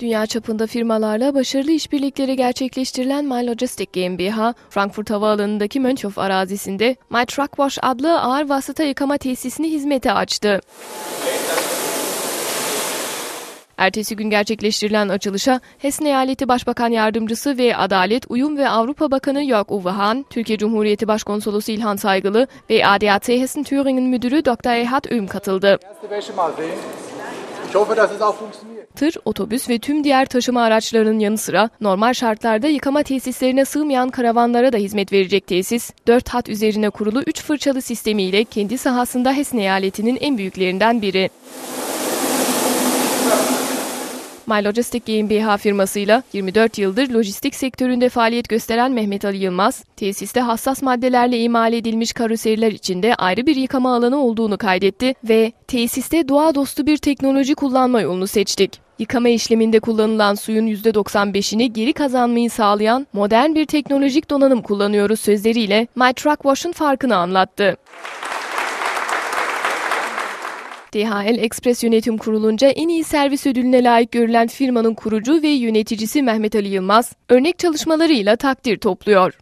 Dünya çapında firmalarla başarılı işbirlikleri gerçekleştirilen My Logistic GmbH, Frankfurt Havaalanı'ndaki Mönchhof arazisinde My Truck Wash adlı ağır vasıta yıkama tesisini hizmete açtı. Ertesi gün gerçekleştirilen açılışa Hessen Eyaleti Başbakan Yardımcısı ve Adalet, Uyum ve Avrupa Bakanı Jörg Uwe Hahn, Türkiye Cumhuriyeti Başkonsolosu İlhan Saygılı ve ADAC Hessen Thüringen Müdürü Dr. Erhard Öhm katıldı. Tır, otobüs ve tüm diğer taşıma araçlarının yanı sıra normal şartlarda yıkama tesislerine sığmayan karavanlara da hizmet verecek tesis, 4 hat üzerine kurulu 3 fırçalı sistemiyle kendi sahasında Hessen eyaletinin en büyüklerinden biri. My Logistic GmbH firmasıyla 24 yıldır lojistik sektöründe faaliyet gösteren Mehmet Ali Yılmaz, tesiste hassas maddelerle imal edilmiş karoseriler içinde ayrı bir yıkama alanı olduğunu kaydetti ve tesiste doğa dostu bir teknoloji kullanma yolunu seçtik. Yıkama işleminde kullanılan suyun %95'ini geri kazanmayı sağlayan modern bir teknolojik donanım kullanıyoruz sözleriyle My Truck Wash'un farkını anlattı. DHL Express Yönetim Kurulu'nca en iyi servis ödülüne layık görülen firmanın kurucu ve yöneticisi Mehmet Ali Yılmaz, örnek çalışmalarıyla takdir topluyor.